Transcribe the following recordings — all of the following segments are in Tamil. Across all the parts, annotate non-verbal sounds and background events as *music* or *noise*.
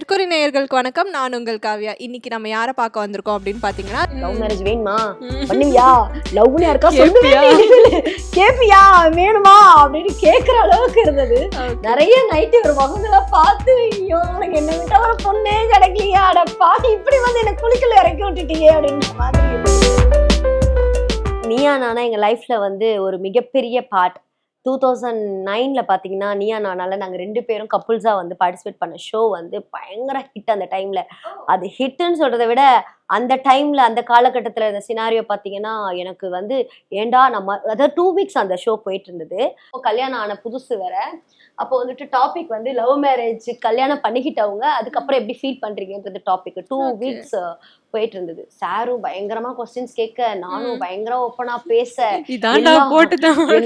மெர்க்குரி நேயர்களுக்கு வணக்கம். நான் உங்கள் காவ்யா. இன்னைக்கு நம்ம யாரை பார்க்க வந்திருக்கோம் அப்படின்னு பார்த்தீங்கன்னா லவ் மேரேஜ் வேணுமா. பண்ணுவியா? லவ்னு யாருக்கா? சொல்லுவியா கேப்பியா? வேணுமா? அப்படின்னு கேக்குற அளவுக்கு இருந்தது. நிறைய நைட்டு ஒரு முகங்களை பார்த்து ஐயோ எனக்கு என்ன விட்டா ஒரு பொண்ணே கிடைக்கலையா? அட பாட்டி இப்படி வந்து என்ன குளிக்கல இறக்கி விட்டுட்டீங்க அப்படின்ற மாதிரி. நீயா நானா எங்க லைஃப்ல வந்து ஒரு மிகப்பெரிய பார்ட் டூ தௌசண்ட் நைன்ல பாத்தீங்கன்னா நீயா நானால நாங்க ரெண்டு பேரும் கப்புள்ஸா வந்து பார்ட்டிசிபேட் பண்ண ஷோ வந்து பயங்கர ஹிட் அந்த டைம்ல அது ஹிட்னு சொல்றதை விட அந்த டைம்ல அந்த காலகட்டத்துல இந்த சினாரியோ பாத்தீங்கன்னா எனக்கு வந்து ஏண்டா நம்ம அதாவது டூ வீக்ஸ் அந்த ஷோ போயிட்டு இருந்தது கல்யாணம் ஆன புதுசு வேற. அப்போ வந்துட்டு டாபிக் வந்து லவ் மேரேஜ் கல்யாணம் பண்ணிக்கிட்டவங்க அதுக்கப்புறம் எப்படி ஃபீல் பண்றீங்கன்றது டாபிக் டூ. வீக்ஸ் போயிட்டு இருந்தது சாரும் பயங்கரமா கொஸ்டின்ஸ் கேட்க நானும் ம். பயங்கரம் ஓப்பனா பேச எல்லாம்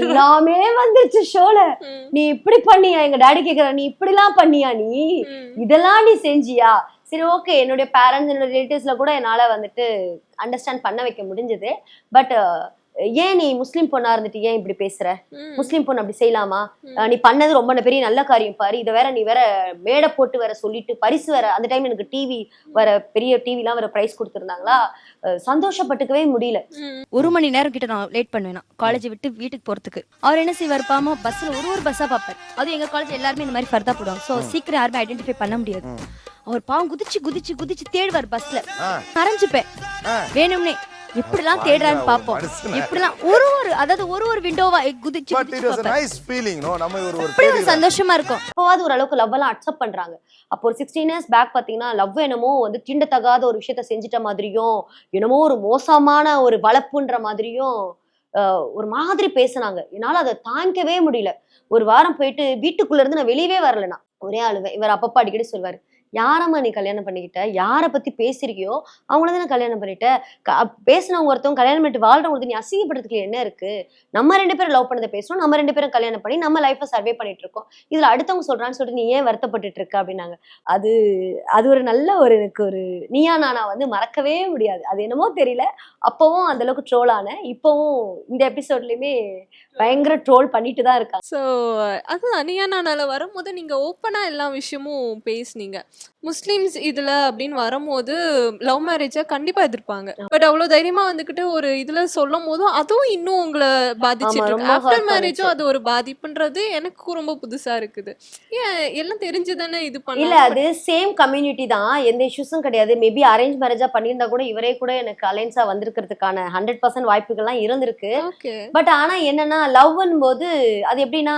எல்லாமே வந்துருச்சு ஷோல நீ இப்படி பண்ணியா? எங்க டாடி கேக்குற நீ இப்படிலாம் பண்ணியா நீ. இதெல்லாம் நீ செஞ்சியா? சரி ஓகே என்னுடைய பேரண்ட்ஸ் என்னோட ரிலேட்டிவ்ஸ்ல கூட என்னால வந்துட்டு அண்டர்ஸ்டாண்ட் பண்ண வைக்க முடிஞ்சது. பட் ஏன் நீ முஸ்லீம் பொண்ணா இருந்துட்டு ஏன் இப்படி பேசுற. முஸ்லீம் பொண்ணு அப்படி செய்யலாமா? நீ பண்ணது ரொம்ப பெரிய நல்ல காரியம் பாரு. இதை வேற நீ வேற மேடை போட்டு வேற சொல்லிட்டு பரிசு வேற அந்த டைம் எனக்கு டிவி வர பெரிய டிவிலாம் வேற பிரைஸ் கொடுத்துருந்தாங்களா? சந்தோஷப்பட்டுக்கவே முடியல. ஒரு மணி நேரம் கிட்ட நான் லேட் பண்ணுவேன்? காலேஜ் விட்டு வீட்டுக்கு போறதுக்கு. அவர் என்ன செய்வார் பாமா? பஸ்ல ஒரு ஒரு பஸ்ஸா பார்ப்பார். அதுவும் எங்க காலேஜ் எல்லாருமே இந்த மாதிரி ஃபர்தா போடுவாங்க. சோ சீக்கிரம் யாருமே ஐடென்டிஃபை பண்ண முடியாது. அவர் பாவம் குதிச்சு குதிச்சு குதிச்சு தேடுவார் பஸ்ல ஆ. வேணும்னே. எப்படிலாம் தேடுறான்னு பாப்போம். எப்படிலாம் ஒரு ஒரு அதாவது ஒரு ஒரு விண்டோவா குதிச்சு அப்படி ஒரு சந்தோஷமா இருக்கும். அப்போவாது ஓரளவுக்கு லவ் எல்லாம் அக்செப்ட் பண்றாங்க. அப்போ ஒரு சிக்ஸ்டீன் இயர்ஸ் பேக் பாத்தீங்கன்னா லவ் என்னமோ வந்து தீண்டத்தகாத ஒரு விஷயத்த செஞ்சுட்ட மாதிரியும் என்னமோ ஒரு மோசமான ஒரு வளப்புன்ற மாதிரியும் ஆஹ், ஒரு மாதிரி பேசுனாங்க. என்னால அதை தாங்கிக்கவே முடியல. ஒரு வாரம் போயிட்டு வீட்டுக்குள்ள இருந்து நான் வெளியவே வரலனா ஒரே அழுவேன் இவர் அப்பப்பா அடிக்கடி சொல்வாரு யாரம்மா நீ கல்யாணம் பண்ணிக்கிட்ட? யாரை பத்தி பேசிருக்கியோ அவங்கள தானே கல்யாணம் பண்ணிட்ட? பேசினவங்க ஒருத்தவங்க கல்யாணம் பண்ணிட்டு வாழ்றவங்க நீ அசிங்கப்படுறதுக்கு என்ன இருக்கு? நம்ம ரெண்டு பேரும் லவ் பண்ணதை பேசுறோம் நம்ம ரெண்டு பேரும் கல்யாணம் பண்ணி நம்ம லைஃப்பை சர்வே பண்ணிட்டு இருக்கோம் இதுல அடுத்தவங்க சொல்றான்னு சொல்லிட்டு நீ ஏன் வருத்தப்பட்டுட்டு இருக்க அப்படின்னாங்க. அது அது ஒரு நல்ல ஒரு எனக்கு ஒரு நீயா நானா வந்து மறக்கவே முடியாது. அது என்னமோ தெரியல. அப்பவும் அந்த அளவுக்கு ட்ரோல் ஆனேன் இப்பவும் இந்த எபிசோட்லயுமே பயங்கர ட்ரோல் பண்ணிட்டு தான் இருக்காங்க. ஸோ அதுதான் நானால வரும்போது நீங்க ஓப்பனா எல்லா விஷயமும் பேசுனீங்க. முஸ்லீம்ஸ் இதில் அப்படின்னு வரும்போது லவ் மேரேஜை கண்டிப்பாக எதிர்ப்பாங்க. பட் அவ்வளோ தைரியமாக வந்துக்கிட்டு ஒரு இதில் சொல்லும் போதும் அதுவும் இன்னும் உங்களை இருக்கு. ஆஃப்டர் மேரேஜும். அது ஒரு பாதிப்புன்றது எனக்கு ரொம்ப புதுசாக இருக்குது. ஏன்? எல்லாம் தெரிஞ்சுதானே இது இல்ல பண்ணல அது சேம் கம்யூனிட்டி தான். எந்த இஷ்யூஸும் கிடையாது. மேபி அரேஞ்ச் மேரேஜா பண்ணியிருந்தா கூட இவரே கூட எனக்கு அலைன்ஸா வந்திருக்கிறதுக்கான ஹண்ட்ரட் பர்சன்ட் வாய்ப்புகள்லாம் இருந்திருக்கு. பட் ஆனா என்னன்னா லவ்னும் போது அது எப்படின்னா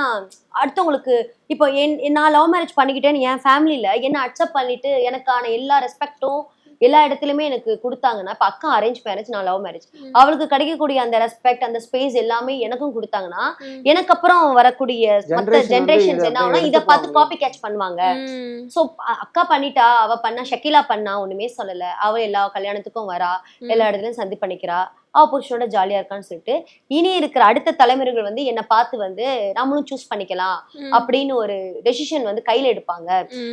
அடுத்தவங்களுக்கு இப்போ என் நான் லவ் மேரேஜ் பண்ணிக்கிட்டேன்னு என் ஃபேமிலியில என்ன அக்செப்ட் பண்ணிட்டு எனக்கான எல்லா ரெஸ்பெக்டும் எல்லா இடத்துலயுமே எனக்கு கொடுத்தாங்கன்னா இப்போ அக்கா அரேஞ்ச் மேரேஜ் நான் லவ் மேரேஜ். அவளுக்கு கிடைக்கக்கூடிய அந்த ரெஸ்பெக்ட் அந்த ஸ்பேஸ் எல்லாமே எனக்கும் கொடுத்தாங்கன்னா. எனக்கு அப்புறம் வரக்கூடிய வந்து ஜென்ரேஷன்ஸ் என்ன அப்படியே இதை பார்த்து. காப்பி கேட்ச் பண்ணுவாங்க. சோ அக்கா பண்ணிட்டா அவ பண்ணா ஷக்கிலா பண்ணா ஒண்ணுமே சொல்லல அவ எல்லா கல்யாணத்துக்கும் வரா. எல்லா இடத்துலயும் சந்தி பண்ணிக்கிறா புருஷனோட ஜாலியா இருக்கான்னு சொல்லிட்டு இனி இருக்கிற அடுத்த தலைமுறைகள் வந்து என்ன பார்த்து வந்து நம்மளும் சூஸ் பண்ணிக்கலாம். அப்படின்னு ஒரு டெசிஷன் வந்து கையில எடுப்பாங்க.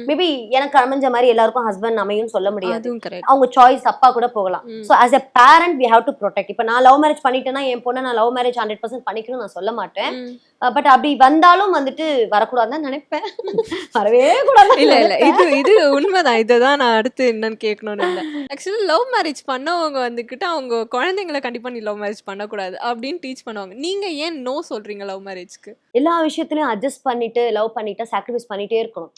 மேபி எனக்கு அமைஞ்ச மாதிரி எல்லாருக்கும் ஹஸ்பண்ட் அமையும் சொல்ல முடியாது. அவங்க சாய்ஸ் அப்பா கூட போகலாம். So as a parent we have to protect இப்போ நான் லவ் மேரேஜ் பண்ணிட்டேன்னா என் பொண்ணை நான் லவ் மேரேஜ் ஹண்ட்ரட் பர்சன்ட் பண்ணிக்கணும்னு நான் சொல்ல மாட்டேன். பட் அப்படி வந்தாலும் வந்துட்டு வரக்கூடாதுன்னு நினைப்பேன். *laughs* வரவே கூடாது இல்ல இல்ல இது இது உண்மைதான். இதுதான் நான் அடுத்து என்னன்னு கேட்கணும்னு இல்லை. ஆக்சுவலி லவ் மேரேஜ் பண்ணவங்க வந்துக்கிட்டு அவங்க குழந்தைங்களை கண்டிப்பா நீ லவ் மேரேஜ் பண்ணக்கூடாது அப்படின்னு டீச் பண்ணுவாங்க. நீங்க ஏன் நோ சொல்றீங்க லவ் மேரேஜ்க்கு எல்லா விஷயத்துலயும் அட்ஜஸ்ட் பண்ணிட்டு லவ் பண்ணிட்டு சாக்ரிஃபைஸ் பண்ணிட்டே இருக்கணும்.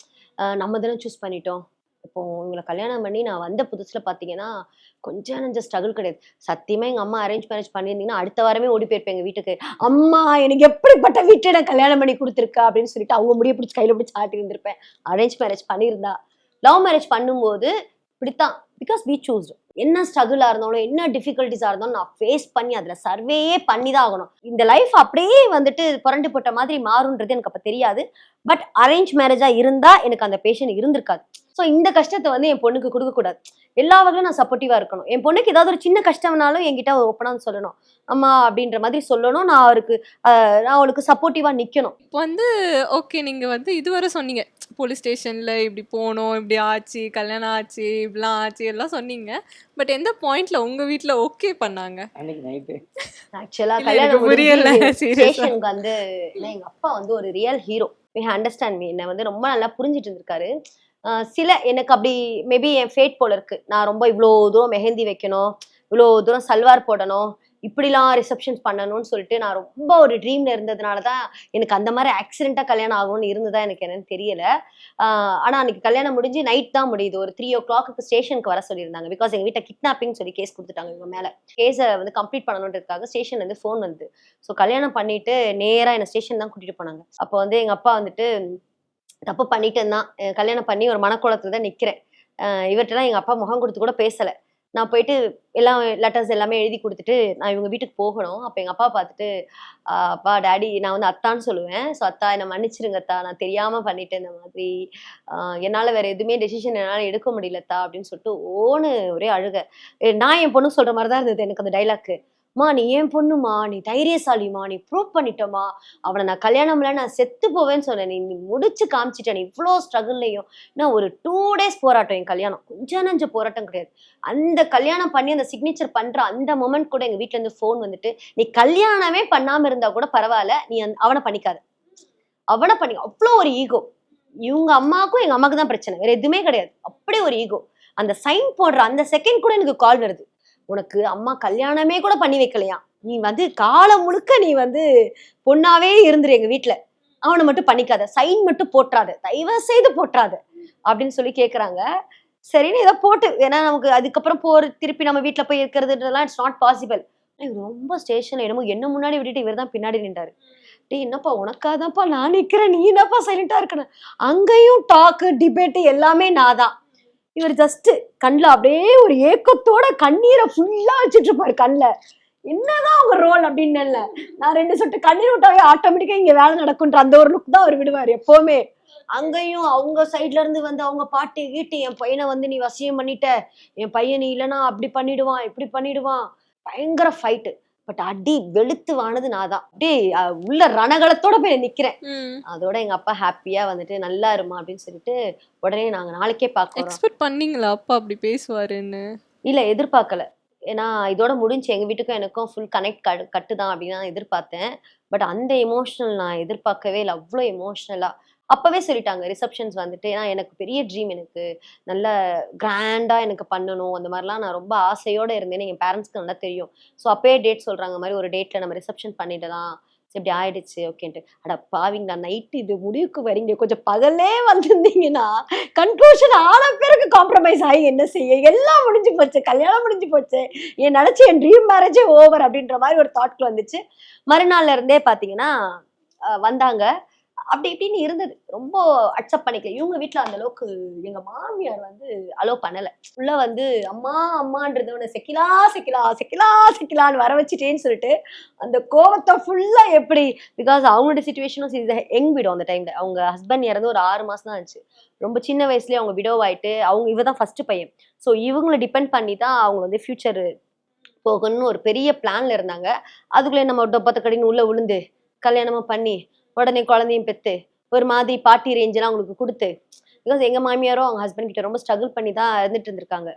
நம்ம தானே சூஸ் பண்ணிட்டோம். இப்போ உங்களை கல்யாணம் பண்ணி நான் வந்த புதுசுல பாத்தீங்கன்னா கொஞ்சம் நஞ்ச ஸ்ட்ரகிள் கிடையாது. சத்தியமா எங்க அம்மா அரேஞ்ச் மேரேஜ் பண்ணியிருந்தீங்கன்னா அடுத்த வாரமே ஓடி போயிருப்பேன் எங்க வீட்டுக்கு. அம்மா எனக்கு எப்படிப்பட்ட வீட்டை நான் கல்யாணம் பண்ணி கொடுத்துருக்கா அப்படின்னு சொல்லிட்டு அவங்க முடிய பிடிச்சி கையில பிடிச்சி ஆட்டி இருந்திருப்பேன். அரேஞ்ச் மேரேஜ் பண்ணியிருந்தா. லவ் மேரேஜ் பண்ணும்போது இப்படித்தான். பிகாஸ் வி சூஸ் என்ன ஸ்ட்ரகிளாக இருந்தாலும் என்ன டிஃபிகல்ட்டிஸாக இருந்தாலும் நான் ஃபேஸ் பண்ணி அதில் சர்வேயே பண்ணி தான் ஆகணும். இந்த லைஃப் அப்படியே வந்துட்டு புரண்டு போட்ட மாதிரி மாறுன்றது எனக்கு அப்போ தெரியாது. பட் அரேஞ்ச் மேரேஜாக இருந்தால் எனக்கு அந்த பேஷன் இருந்திருக்காது. ஸோ இந்த கஷ்டத்தை வந்து என் பொண்ணுக்கு கொடுக்க கூடாது எல்லா வகையிலும் நான் சப்போர்ட்டிவா இருக்கணும். என் பொண்ணுக்கு ஏதாவது ஒரு சின்ன கஷ்டம்னாலும் என்கிட்ட ஓப்பனா சொல்லணும். அம்மா அப்படின்ற மாதிரி சொல்லணும். நான் அவருக்கு ஆஹ் நான் அவளுக்கு சப்போர்ட்டிவா நிக்கணும். இப்போ வந்து ஓகே நீங்க வந்து இதுவரை சொன்னீங்க. போலீஸ் ஸ்டேஷன்ல இப்படி போனோம் இப்படி ஆச்சு கல்யாணம் ஆச்சு இப்படிலாம் ஆச்சு எல்லாம் சொன்னீங்க. பட் எந்த பாயிண்ட்ல உங்க வீட்ல ஓகே பண்ணாங்க? அன்னைக்கு ஆக்சுவலா கல்யாணம் புரியல. ஸ்டேஷனுக்கு வந்து எங்க அப்பா வந்து ஒரு ரியல் ஹீரோ அண்டர்ஸ்டாண்ட் மீ என்ன வந்து ரொம்ப நல்லா புரிஞ்சிட்டு இருந்திருக்காரு. சில எனக்கு அப்படி மேபி என் ஃபேட் போல இருக்கு. நான் ரொம்ப இவ்வளோ தூரம் மெஹந்தி வைக்கணும் இவ்வளோ தூரம் சல்வார் போடணும் இப்படிலாம் ரிசப்ஷன்ஸ் பண்ணணும்னு சொல்லிட்டு நான் ரொம்ப ஒரு ட்ரீம்ல இருந்ததுனால தான் எனக்கு அந்த மாதிரி ஆக்சிடென்ட்டாக கல்யாணம் ஆகும்னு இருந்ததா எனக்கு என்னன்னு தெரியல. ஆனால் அன்னைக்கு கல்யாணம் முடிஞ்சு நைட் தான் முடியுது. ஒரு த்ரீ ஓ கிளாக்கு ஸ்டேஷனுக்கு வர சொல்லியிருந்தாங்க. பிகாஸ் எங்கள் வீட்டை கிட்னாப்பிங் சொல்லி கேஸ் கொடுத்துட்டாங்க இவங்க மேலே. கேஸை வந்து கம்ப்ளீட் பண்ணணுன்றதுக்காக ஸ்டேஷன் வந்து ஃபோன் வந்து ஸோ கல்யாணம் பண்ணிட்டு நேராக என்னை ஸ்டேஷன் தான் கூட்டிகிட்டு போனாங்க. அப்போ வந்து எங்கள் அப்பா வந்துட்டு தப்பு பண்ணிட்டு கல்யாணம் பண்ணி ஒரு மனக்கோலத்தில் தான் நிற்கிறேன் இவர்கிட்டலாம் எங்கள் அப்பா முகம் கொடுத்து கூட பேசலை. நான் போயிட்டு எல்லாம் லெட்டர்ஸ் எல்லாமே எழுதி கொடுத்துட்டு நான் இவங்க வீட்டுக்கு போகணும். அப்போ எங்கள் அப்பா பார்த்துட்டு அப்பா டேடி நான் வந்து அத்தான்னு சொல்லுவேன். ஸோ அத்தா என்னை மன்னிச்சிருங்க அத்தா. நான் தெரியாமல் பண்ணிட்டேன் இந்த மாதிரி. என்னால் வேறு எதுவுமே டெசிஷன் என்னால் எடுக்க முடியலத்தா அப்படின்னு சொல்லிட்டு ஓன்னு ஒரே அழுக. நான் என் பொண்ணு சொல்கிற மாதிரி தான் இருந்தது எனக்கு அந்த டைலாக்கு மா நீ ஏன் பொண்ணுமா? நீ தைரியசாலிமா நீ ப்ரூவ் பண்ணிட்டோமா அவனை நான் கல்யாணம் இல்லை நான் செத்து போவேன்னு சொன்னேன். நீ நீ முடிச்சு காமிச்சிட்டேன் நீ இவ்வளோ ஸ்ட்ரகிள்லையும் நான் ஒரு டூ டேஸ் போராட்டம் என் கல்யாணம். கொஞ்சம் நஞ்ச போராட்டம் கிடையாது. அந்த கல்யாணம் பண்ணி அந்த சிக்னேச்சர் பண்ற அந்த மொமெண்ட் கூட எங்க வீட்டுல இருந்து ஃபோன் வந்துட்டு நீ கல்யாணமே பண்ணாம இருந்தா கூட பரவாயில்ல. நீ அவனை பண்ணிக்காத. அவனை பண்ணி அவ்வளோ ஒரு ஈகோ இவங்க அம்மாவுக்கும் எங்க அம்மாவுக்கு தான் பிரச்சனை. வேற எதுவுமே கிடையாது. அப்படி ஒரு ஈகோ அந்த சைன் போடுற அந்த செகண்ட் கூட எனக்கு கால் வருது. உனக்கு அம்மா கல்யாணமே கூட பண்ணி வைக்கலையா நீ வந்து காலம் முழுக்க நீ வந்து பொண்ணாவே இருந்துரு எங்க வீட்டுல அவனை மட்டும் பண்ணிக்காத. சைன் மட்டும் போட்டுறாது தயவு செய்து போட்டுறாது அப்படின்னு சொல்லி கேக்குறாங்க. சரின்னு இதை போட்டு ஏன்னா நமக்கு அதுக்கப்புறம் போற திருப்பி நம்ம வீட்டில் போய் இருக்கிறதுன்றதுலாம் இட்ஸ் நாட் பாசிபிள் ரொம்ப ஸ்டேஷன்ல என்னமோ என்ன முன்னாடி விட்டுட்டு இவர் தான் பின்னாடி நின்றாரு. டே என்னப்பா உனக்காதான்ப்பா நான் நிக்கிறேன். நீ என்னப்பா சைலண்டா இருக்கணும்? அங்கேயும் டாக்கு டிபேட்டு எல்லாமே நான் தான். இவர் ஜஸ்ட் கண்ணில் அப்படியே ஒரு ஏக்கத்தோட கண்ணீரை ஃபுல்லாக வச்சுட்டு இருப்பாரு கண்ணில். என்னதான் அவங்க ரோல் அப்படின்னு இல்லை நான் ரெண்டு சொட்டு கண்ணீர் விட்டாவே ஆட்டோமேட்டிக்காக இங்கே வேலை நடக்குன்ற அந்த ஒரு லுக் தான் அவர் விடுவார் எப்போவுமே. அங்கேயும் அவங்க சைட்ல இருந்து வந்து அவங்க பாட்டி கீட்டி என் பையனை வந்து நீ வசியம் பண்ணிட்ட. என் பையன் நீ இல்லைன்னா அப்படி பண்ணிடுவான் இப்படி பண்ணிடுவான். பயங்கர ஃபைட்டு பட் அடி வெளுத்து வானது நான் தான் அப்படியே உள்ள ரணகலத்தோட போய் நிக்கிறேன். அதோட எங்க அப்பா ஹாப்பியா வந்துட்டு நல்லா இருமா அப்படின்னு சொல்லிட்டு உடனே நாங்க நாளைக்கே பார்க்க வரோம் எக்ஸ்பெக்ட் பண்ணீங்களா? அப்பா அப்படி பேசுவாருன்னு. இல்ல எதிர்பார்க்கல. ஏன்னா இதோட முடிஞ்சு எங்க வீட்டுக்கும் எனக்கும் ஃபுல் கனெக்ட் கட்டு தான் அப்படின்னு நான் எதிர்பார்த்தேன். பட் அந்த எமோஷனல் நான் எதிர்பார்க்கவே இல்லை. அவ்வளோ எமோஷ்னலா அப்பவே சொல்லிட்டாங்க ரிசப்ஷன்ஸ் வந்துட்டு ஏன்னா எனக்கு பெரிய ட்ரீம் எனக்கு. நல்ல கிராண்டா எனக்கு பண்ணணும். அந்த மாதிரிலாம் நான் ரொம்ப ஆசையோட இருந்தேன்னு எங்கள் பேரண்ட்ஸ்க்கு நல்லா தெரியும். ஸோ அப்பயே டேட் சொல்றாங்க மாதிரி ஒரு டேட்ல நம்ம ரிசப்ஷன் பண்ணிடலாம். சரி, இப்படி ஆயிடுச்சு. ஓகேன்ட்டு. அட பாவிங்க நைட்டு இது முடிவுக்கு வரீங்க. கொஞ்சம் பகலே வந்திருந்தீங்கன்னா கன்க்ளூஷன் ஆன பிறகு காம்ப்ரமைஸ் ஆகி என்ன செய்ய? எல்லாம் முடிஞ்சு போச்சு. கல்யாணம் முடிஞ்சு போச்சு. என் நினச்சி என் ட்ரீம் மேரேஜே ஓவர் அப்படின்ற மாதிரி ஒரு தாட் வந்துச்சு. மறுநாள்ல இருந்தே பார்த்தீங்கன்னா வந்தாங்க. அப்படி இப்படின்னு இருந்தது. ரொம்ப அக்செப்ட் பண்ணிக்கல. இவங்க வீட்டில் அந்த அளவுக்கு எங்க மாமியார் வந்து அலோவ் பண்ணல. உள்ள வந்து அம்மா அம்மான்றது விட செக்கிலா செக்கிலா செக்கிலா செக்கிலான்னு வர வச்சுட்டேன்னு சொல்லிட்டு அந்த கோவத்தை ஃபுல்லா எப்படி பிகாஸ் அவங்களோட சுச்சுவேஷனும் இது எங் விடும் அந்த டைம்ல அவங்க ஹஸ்பண்ட் இறந்து ஒரு ஆறு மாசம் தான் ஆச்சு. ரொம்ப சின்ன வயசுலயே அவங்க விடோவ் ஆயிட்டு அவங்க இவ தான் ஃபர்ஸ்ட் பையன். ஸோ இவங்களை டிபெண்ட் பண்ணி தான் அவங்க வந்து ஃபியூச்சர் போகணும்னு ஒரு பெரிய பிளான்ல இருந்தாங்க. அதுக்குள்ளே நம்ம டொப்பத்தை கடின்னு உள்ள விழுந்து கல்யாணமும் பண்ணி உடனே குழந்தையும் பெத்து ஒரு மாதிரி பார்ட்டி ரேஞ்செல்லாம் அவங்களுக்கு கொடுத்து பிகாஸ் எங்க மாமியாரும் அவங்க ஹஸ்பண்ட் கிட்ட ரொம்ப ஸ்ட்ரகிள் பண்ணி தான் இருந்துட்டு இருந்திருக்காங்க.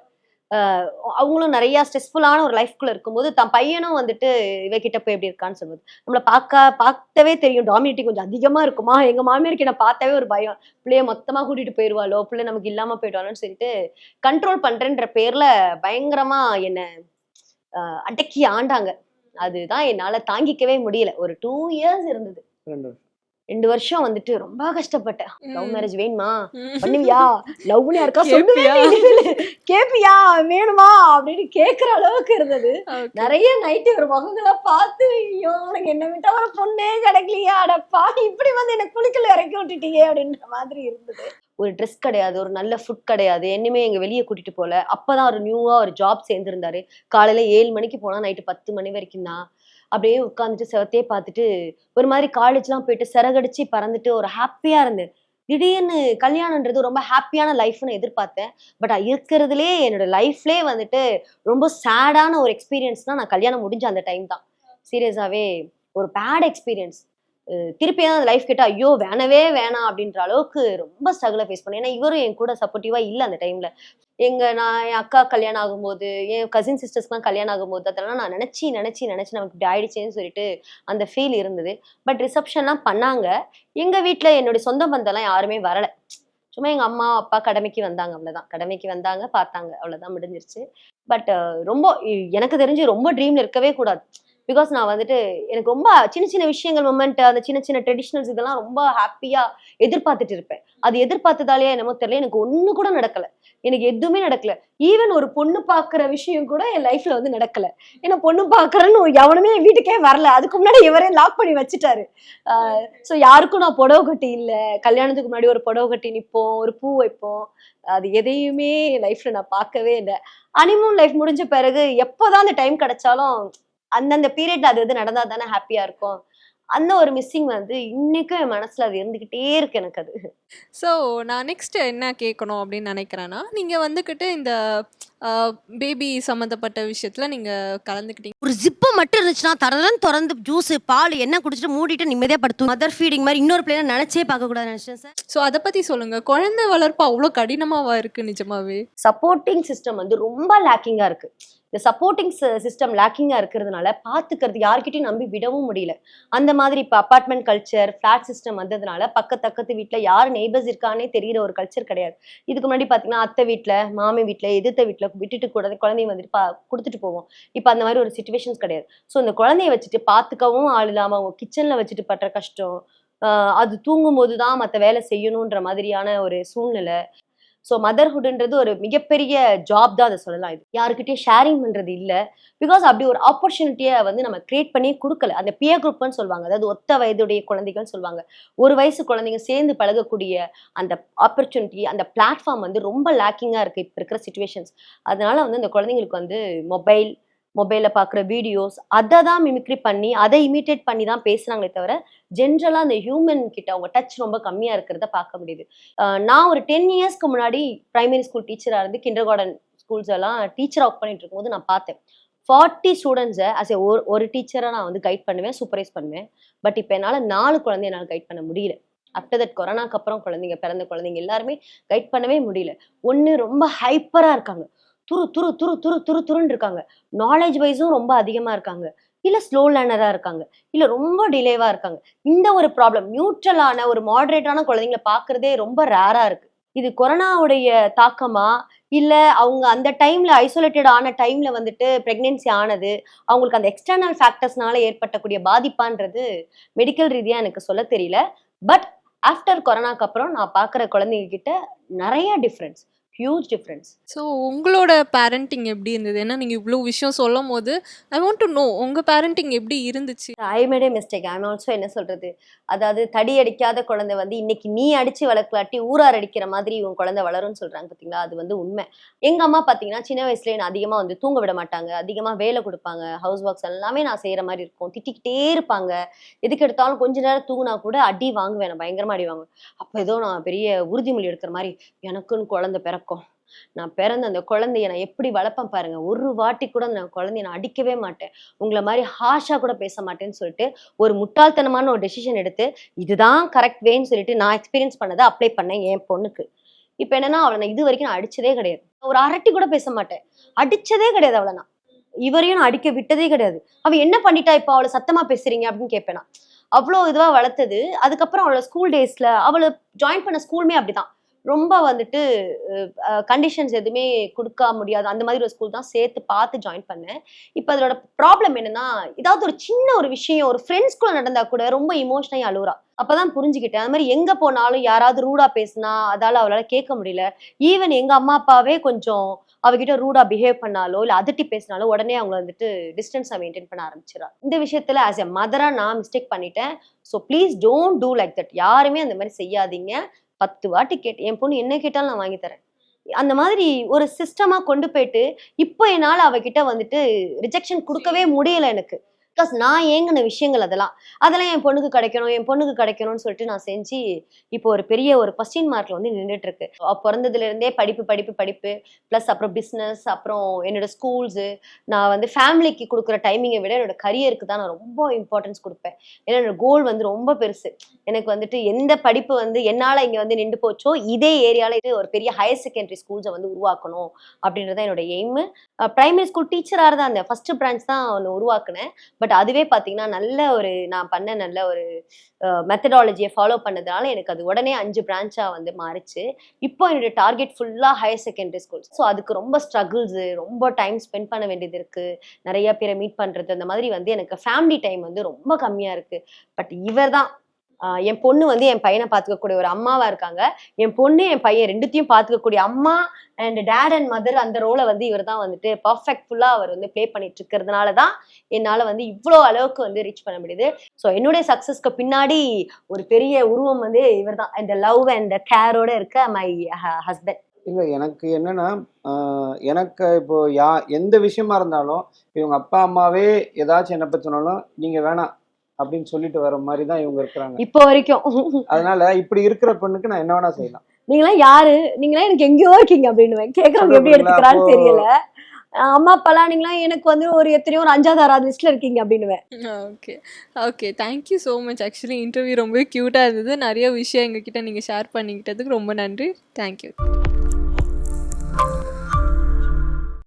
அவங்களும் நிறைய ஸ்ட்ரெஸ்ஃபுல்லான ஒரு லைஃப்குள்ள இருக்கும்போது தன் பையனும் வந்துட்டு இவகிட்ட போய் எப்படி இருக்கான்னு சொல்லுவது நம்மளை பார்க்க பார்த்தவே தெரியும். டாமினேட்டிங் கொஞ்சம் அதிகமா இருக்குமா? எங்க மாமியாருக்கு என்ன பார்த்தாவே ஒரு பயம். பிள்ளைய மொத்தமா கூட்டிட்டு போயிடுவாளோ பிள்ளை நமக்கு இல்லாம போயிடுவாளோன்னு சொல்லிட்டு கண்ட்ரோல் பண்றேன்ற பேர்ல பயங்கரமா என்ன ஆஹ் அடக்கி ஆண்டாங்க. அதுதான் என்னால தாங்கிக்கவே முடியல. ஒரு டூ இயர்ஸ் இருந்தது. ரெண்டு வருஷம் வந்துட்டு ரொம்ப கஷ்டப்பட்டேன். லவ் மேரேஜ் வேணுமா. பண்ணுவியா? லவ்னு யாருக்கா கேப்பியா? சொல்லுவியா கேப்பியா? வேணுமா? அப்படின்னு கேக்குற அளவுக்கு இருந்தது. நிறைய நைட்டு ஒரு முகங்களை பார்த்து ஐயோ உனக்கு என்ன விட்டா ஒரு பொண்ணே கிடைக்கலையா. அடப்பா இப்படி வந்து என்ன குளிக்கல இறக்கி விட்டுட்டீங்க அப்படின்ற மாதிரி இருந்தது. ஒரு ட்ரெஸ் கிடையாது ஒரு நல்ல ஃபுட் கிடையாது. என்னமே எங்க வெளியே கூட்டிட்டு போல. அப்பதான் ஒரு நியூவா ஒரு ஜாப் சேர்ந்திருந்தாரு. காலையில ஏழு மணிக்கு போனா நைட்டு பத்து மணி வரைக்கும் தான் அப்படியே உட்காந்துட்டு செவத்தையே பார்த்துட்டு ஒரு மாதிரி காலேஜ்லாம் போயிட்டு சிறகடிச்சு பறந்துட்டு ஒரு ஹாப்பியா இருந்தேன் திடீர்னு கல்யாணன்றது ரொம்ப ஹாப்பியான லைஃப்னு எதிர்பார்த்தேன். பட் இருக்கிறதுலே என்னோட லைஃப்லேயே வந்துட்டு ரொம்ப சேடான ஒரு எக்ஸ்பீரியன்ஸ்னா நான் கல்யாணம் முடிஞ்ச அந்த டைம் தான். சீரியஸாவே ஒரு பேட் எக்ஸ்பீரியன்ஸ் திருப்பி அந்த லைஃப் கேட்டால் ஐயோ வேணவே வேணாம் அப்படின்ற அளவுக்கு ரொம்ப ஸ்ட்ரகிளை ஃபேஸ் பண்ணேன். ஏன்னா இவரும் என் கூட சப்போர்ட்டிவாக இல்லை அந்த டைம்ல எங்க நான் என் அக்கா கல்யாணம் ஆகும்போது என் கசின் சிஸ்டர்ஸ்க்குலாம் கல்யாணம் ஆகும்போது அதெல்லாம் நான் நினச்சி நினச்சி நினச்சி நமக்கு இப்படி ஆயிடுச்சேன்னு சொல்லிட்டு அந்த ஃபீல் இருந்தது. பட் ரிசப்ஷன்லாம் பண்ணாங்க. எங்கள் வீட்டில் என்னுடைய சொந்த பந்தம்லாம் யாருமே வரல. சும்மா எங்கள் அம்மா அப்பா கடமைக்கு வந்தாங்க. அவ்வளோதான் கடமைக்கு வந்தாங்க பார்த்தாங்க. அவ்வளோதான் முடிஞ்சிருச்சு. பட் ரொம்ப எனக்கு தெரிஞ்சு ரொம்ப ட்ரீம்ல இருக்கவே கூடாது. பிகாஸ் நான் வந்துட்டு எனக்கு ரொம்ப சின்ன சின்ன விஷயங்கள் மொமெண்ட் அந்த சின்ன சின்ன ட்ரெடிஷ்னல்ஸ் இதெல்லாம் ரொம்ப ஹாப்பியா எதிர்பார்த்துட்டு இருப்பேன். அது எதிர்பார்த்ததாலேயே என்னமோ தெரியல. எனக்கு ஒன்று கூட நடக்கல. எனக்கு எதுவுமே நடக்கல. ஈவன் ஒரு பொண்ணு பாக்குற விஷயம் கூட என் லைஃப்ல வந்து நடக்கல. ஏன்னா பொண்ணு பாக்குறேன்னு எவனுமே என் வீட்டுக்கே வரல. அதுக்கு முன்னாடி இவரே லாக் பண்ணி வச்சுட்டாரு. ஸோ யாருக்கும் நான் புடவை கட்டி இல்லை. கல்யாணத்துக்கு முன்னாடி ஒரு புடவை கட்டி நிற்போம் ஒரு பூ வைப்போம். அது எதையுமே லைஃப்ல நான் பார்க்கவே இல்லை. அனிமூன் லைஃப் முடிஞ்ச பிறகு எப்போதான் அந்த டைம் கிடைச்சாலும் அந்தந்த பீரியட்ல அது இது நடந்தா தானே ஹாப்பியா இருக்கும். அந்த ஒரு மிஸ்ஸிங் வந்து இன்னைக்கும் என் மனசுல அது இருந்துகிட்டே இருக்கு எனக்கு அது. ஸோ நான் நெக்ஸ்ட் என்ன கேட்கணும் அப்படின்னு நினைக்கிறேன்னா நீங்க வந்துக்கிட்டு இந்த பேபி சம்மந்தப்பட்ட விஷயத்தில் நீங்கள் கலந்துக்கிட்டீங்க. ஒரு ஜிப்பு மட்டும் இருந்துச்சுன்னா தரதன் திறந்து ஜூஸ் பால் என்ன குடிச்சிட்டு மூடிட்டு நிம்மதியா படுத்து மதர் ஃபீடிங் மாதிரி இன்னொரு பிள்ளைய நினைச்சே பார்க்க கூடாது நினைச்சேன் சார். ஸோ அதை பற்றி சொல்லுங்கள் குழந்தை வளர்ப்பு அவ்வளோ கடினமாவா இருக்குது நிஜமாவே? சப்போர்ட்டிங் சிஸ்டம் வந்து ரொம்ப லேக்கிங்கா இருக்கு. இந்த சப்போர்ட்டிங் சிஸ்டம் லேக்கிங்கா இருக்கிறதுனால பாத்துக்கிறது யார்கிட்டயும் நம்பி விடவும் முடியல. அந்த மாதிரி இப்ப அபார்ட்மெண்ட் கல்ச்சர் ஃபிளாட் சிஸ்டம் வந்ததுனால பக்கத்து பக்கத்து வீட்ல யார் நெய்பர்ஸ் இருக்கானே தெரியிற ஒரு கல்ச்சர் கிடையாது. இதுக்கு முன்னாடி பாத்தீங்கன்னா அத்தை வீட்ல மாமி வீட்ல எதிர்த்த வீட்ல விட்டுட்டு கூட குழந்தைய வந்துட்டு பா கொடுத்துட்டு போவோம். இப்ப அந்த மாதிரி ஒரு சுச்சுவேஷன்ஸ் கிடையாது. ஸோ அந்த குழந்தைய வச்சுட்டு பாத்துக்கவும் ஆள் இல்லாம அவங்க கிச்சன்ல வச்சுட்டு படுற கஷ்டம் ஆஹ் அது தூங்கும்போது தான் மற்ற வேலை செய்யணுன்ற மாதிரியான ஒரு சூழ்நிலை. ஸோ மதர்ஹுட்ன்றது ஒரு மிகப்பெரிய ஜாப் தான் அதை சொல்லலாம். இது யாருக்கிட்டேயும் ஷேரிங் பண்ணுறது இல்லை. பிகாஸ் அப்படி ஒரு ஆப்பர்ச்சுனிட்டியை வந்து நம்ம கிரியேட் பண்ணி கொடுக்கல. அந்த பியர் குரூப்னு சொல்லுவாங்க. அதாவது ஒத்த வயதுடைய குழந்தைகள் சொல்லுவாங்க. ஒரு வயசு குழந்தைங்க சேர்ந்து பழகக்கூடிய அந்த ஆப்பர்ச்சுனிட்டி அந்த பிளாட்ஃபார்ம் வந்து ரொம்ப லேக்கிங்காக இருக்குது இப்போ இருக்கிற சுச்சுவேஷன்ஸ் அதனால வந்து அந்த குழந்தைங்களுக்கு வந்து மொபைல் மொபைலில் பார்க்குற வீடியோஸ் அதை தான் மிமிக்ரி பண்ணி அதை இமிட்டேட் பண்ணி தான் பேசுனாங்களே தவிர ஜென்ரலாக அந்த ஹியூமன் கிட்ட அவங்க டச் ரொம்ப கம்மியாக இருக்கிறத பார்க்க முடியுது. ஆஹ் நான் ஒரு டென் இயர்ஸ்க்கு முன்னாடி பிரைமரி ஸ்கூல் டீச்சராக இருந்து கிண்டர் கார்டன் ஸ்கூல்ஸ் எல்லாம் டீச்சர் ஒர்க் பண்ணிட்டு இருக்கும்போது நான் பார்த்தேன். ஃபார்ட்டி ஸ்டூடெண்ட்ஸை அஸ் ஒரு ஒரு டீச்சராக நான் வந்து கைட் பண்ணுவேன் சூப்பரைஸ் பண்ணுவேன். பட் இப்போ என்னால் நாலு குழந்தைய என்னால் கைட் பண்ண முடியல. ஆஃப்டர் தட் கொரோனாக்கு அப்புறம் குழந்தைங்க பிறந்த குழந்தைங்க எல்லாருமே கைட் பண்ணவே முடியல. ஒன்று ரொம்ப ஹைப்பராக இருக்காங்க. துரு துரு துரு துரு துரு துருன்னு இருக்காங்க. நாலேஜ் வைஸும் ரொம்ப அதிகமாக இருக்காங்க. இல்லை ஸ்லோ லேர்னராக இருக்காங்க. இல்லை ரொம்ப டிலேவாக இருக்காங்க. இந்த ஒரு ப்ராப்ளம் நியூட்ரலான ஒரு மாடரேட்டான குழந்தைங்களை பார்க்குறதே ரொம்ப ரேராக இருக்கு. இது கொரோனாவுடைய தாக்கமா? இல்ல அவங்க அந்த டைம்ல ஐசோலேட்டட் ஆன டைம்ல வந்துட்டு பிரெக்னென்சி ஆனது அவங்களுக்கு அந்த எக்ஸ்டர்னல் ஃபேக்டர்ஸ்னால ஏற்பட்டக்கூடிய பாதிப்பான்றது மெடிக்கல் ரீதியா எனக்கு சொல்ல தெரியல. பட் ஆஃப்டர் கொரோனாக்கு அப்புறம் நான் பார்க்குற குழந்தைங்க கிட்ட நிறைய டிஃப்ரென்ஸ் ஹியூஜ் டிஃப்ரென்ஸ் ஸோ உங்களோட பேரண்டிங் எப்படி இருந்தது? ஏன்னா நீங்கள் இவ்வளோ விஷயம் சொல்லும் போது ஐ வாண்ட் டு நோ உங்கள் பேரண்டிங் எப்படி இருந்துச்சு? I made mistake I'm also என்ன சொல்றது? அதாவது தடி அடிக்காத குழந்தை வந்து இன்னைக்கு நீ அடிச்சு வளர்க்கலாட்டி ஊரார் அடிக்கிற மாதிரி உன் குழந்தை வளரும்னு சொல்றாங்க பாத்தீங்களா? அது வந்து உண்மை. எங்க அம்மா பாத்தீங்கன்னா சின்ன வயசுலயே நான் அதிகமா வந்து தூங்க விட மாட்டாங்க. அதிகமா வேலை கொடுப்பாங்க. ஹவுஸ் ஒர்க்ஸ் எல்லாமே நான் செய்யற மாதிரி இருக்கும். திட்டிக்கிட்டே இருப்பாங்க. எதுக்கு எடுத்தாலும் கொஞ்ச நேரம் தூங்கினா கூட அடி வாங்குவேன். நான் பயங்கரமா அடி வாங்குவேன். அப்ப ஏதோ நான் பெரிய உறுதிமொழி எடுக்கிற மாதிரி எனக்குன்னு குழந்தை பிறக்கும். நான் பிறந்த அந்த குழந்தைய நான் எப்படி வளர்ப்பேன் பாருங்க. ஒரு வாட்டி கூட நான் குழந்தைய நான் அடிக்கவே மாட்டேன். உங்களை மாதிரி ஹாஷா கூட பேச மாட்டேன்னு சொல்லிட்டு ஒரு முட்டாள்தனமான ஒரு டெசிஷன் எடுத்து இதுதான் கரெக்ட் வேன்னு சொல்லிட்டு நான் எக்ஸ்பீரியன்ஸ் பண்ணதை அப்ளை பண்ணேன் என் பொண்ணுக்கு. இப்போ என்னன்னா அவளை நான் இது வரைக்கும் நான் அடிச்சதே கிடையாது. ஒரு அரட்டி கூட பேச மாட்டேன். அடிச்சதே கிடையாது அவளை நான். இவரையும் நான் அடிக்க விட்டதே கிடையாது. அவ என்ன பண்ணிட்டா இப்போ? அவளை சத்தமா பேசுறீங்க அப்படின்னு கேட்பேன் நான். அவ்வளோ இதுவா வளர்த்தது. அதுக்கப்புறம் அவளோட ஸ்கூல் டேஸ்ல அவளை ஜாயின் பண்ண ஸ்கூலுமே அப்படிதான். ரொம்ப வந்துட்டு கண்டிஷன்ஸ் எதுவுமே கொடுக்க முடியாது. அந்த மாதிரி ஒரு ஸ்கூல் தான் சேர்த்து பார்த்து ஜாயின் பண்ணேன். இப்போ அதோட ப்ராப்ளம் என்னன்னா ஏதாவது ஒரு சின்ன ஒரு விஷயம் ஒரு ஃப்ரெண்ட்ஸ்குள்ள நடந்தா கூட ரொம்ப இமோஷனலி அழுகுறா அப்பதான் புரிஞ்சுக்கிட்டேன். அது மாதிரி எங்க போனாலும் யாராவது ரூடா பேசினா அதால அவளால கேட்க முடியல. ஈவன் எங்க அம்மா அப்பாவே கொஞ்சம் அவகிட்ட ரூடா பிஹேவ் பண்ணாலோ இல்ல அதட்டி பேசினாலோ உடனே அவங்க வந்துட்டு டிஸ்டன்ஸை மெயின்டைன் பண்ண ஆரம்பிச்சிடா இந்த விஷயத்துல ஆஸ் எ மதரா நான் மிஸ்டேக் பண்ணிட்டேன். So please don't do like that யாருமே அந்த மாதிரி செய்யாதீங்க. பத்து வாட்டி கேட்டு என் பொண்ணு என்ன கேட்டாலும் நான் வாங்கி தரேன். அந்த மாதிரி ஒரு சிஸ்டமா கொண்டு போயிட்டு இப்போ என்னால் அவகிட்ட வந்துட்டு ரிஜெக்ஷன் கொடுக்கவே முடியல எனக்கு. பிகாஸ் நான் ஏங்கின விஷயங்கள் அதெல்லாம். அதெல்லாம் என் பொண்ணுக்கு கிடைக்கணும் என் பொண்ணுக்கு கிடைக்கணும்னு சொல்லிட்டு நான் செஞ்சு இப்போ ஒரு பெரிய ஒரு கொஸ்டின் மார்க்ல வந்து நின்றுட்டு இருக்கு அவ பிறந்ததுல இருந்தே படிப்பு படிப்பு படிப்பு ப்ளஸ் அப்புறம் பிஸ்னஸ் அப்புறம் என்னோட ஸ்கூல்ஸு நான் வந்து ஃபேமிலிக்கு கொடுக்குற டைமிங்கை விட என்னோட கரியருக்கு தான் நான் ரொம்ப இம்பார்ட்டன்ஸ் கொடுப்பேன். ஏன்னா என்னோட கோல் வந்து ரொம்ப பெருசு. எனக்கு வந்துட்டு எந்த படிப்பு வந்து என்னால் இங்கே வந்து நின்று போச்சோ இதே ஏரியாவில் இது ஒரு பெரிய ஹையர் செகண்டரி ஸ்கூல்ஸை வந்து உருவாக்கணும் அப்படின்றது என்னோட எய்மு ப்ரைமரி ஸ்கூல் டீச்சராக தான் அந்த ஃபர்ஸ்ட் பிரான்ச் தான் ஒன்று உருவாக்குனேன். பட் அதுவே பார்த்தீங்கன்னா நல்ல ஒரு நான் பண்ண நல்ல ஒரு மெத்தடாலஜியை ஃபாலோ பண்ணதுனால எனக்கு அது உடனே அஞ்சு பிரான்ச்சாக வந்து மாறிச்சு. இப்போ என்னுடைய டார்கெட் ஃபுல்லாக ஹையர் செகண்டரி ஸ்கூல் ஸோ அதுக்கு ரொம்ப ஸ்ட்ரகிள்ஸு ரொம்ப டைம் ஸ்பெண்ட் பண்ண வேண்டியது இருக்குது நிறைய பேரை மீட் பண்ணுறது அந்த மாதிரி வந்து எனக்கு ஃபேமிலி டைம் வந்து ரொம்ப கம்மியாக இருக்குது பட் இவர் தான் என் பொண்ணு வந்து என் பையனை பார்த்துக்கக்கூடிய ஒரு அம்மாவா இருக்காங்க. என் பொண்ணு என் பையன் ரெண்டுத்தையும் பார்த்துக்கக்கூடிய அம்மா அண்ட் டேட் அண்ட் மதர் அந்த ரோலை வந்து இவர் தான் வந்துட்டு பர்ஃபெக்ட்ஃபுல்லாக அவர் வந்து ப்ளே பண்ணிட்டு இருக்கிறதுனால தான் என்னால் வந்து இவ்வளோ அளவுக்கு வந்து ரீச் பண்ண முடியுது. ஸோ என்னுடைய சக்ஸஸ்க்கு பின்னாடி ஒரு பெரிய உருவம் வந்து இவர் தான் இந்த லவ் அண்ட் கேரோட இருக்க மை ஹஸ்பண்ட் இல்லை எனக்கு என்னன்னா எனக்கு இப்போ யா எந்த விஷயமா இருந்தாலும் இவங்க அப்பா அம்மாவே ஏதாச்சும் என்ன பற்றினாலும் நீங்கள் நீங்க வேணாம். அப்படின்னு சொல்லிட்டு வர மாதிரி தான் இவங்க இருக்கிறாங்க. இப்போ வரைக்கும். அதனால இப்படி இருக்கிற பொண்ணுக்கு நான் என்ன வேணா செய்யலாம். நீங்களாம் யாரு? நீங்களாம் எனக்கு எங்கேயோ இருக்கீங்க அப்படின்னுவேன். கேட்கறவங்க எப்படி எடுத்துக்கிறான்னு தெரியல. அம்மா அப்பாலாம் நீங்களாம் எனக்கு வந்து ஒரு எத்தனையோ ஒரு அஞ்சாவது ஆறாவது லிஸ்ட்ல இருக்கீங்க அப்படின்னுவேன். Okay okay thank you so much actually interview ரொம்ப க்யூட்டாக இருந்தது. நிறைய விஷயம் எங்ககிட்ட நீங்கள் ஷேர் பண்ணிக்கிட்டதுக்கு ரொம்ப நன்றி. தேங்க்யூ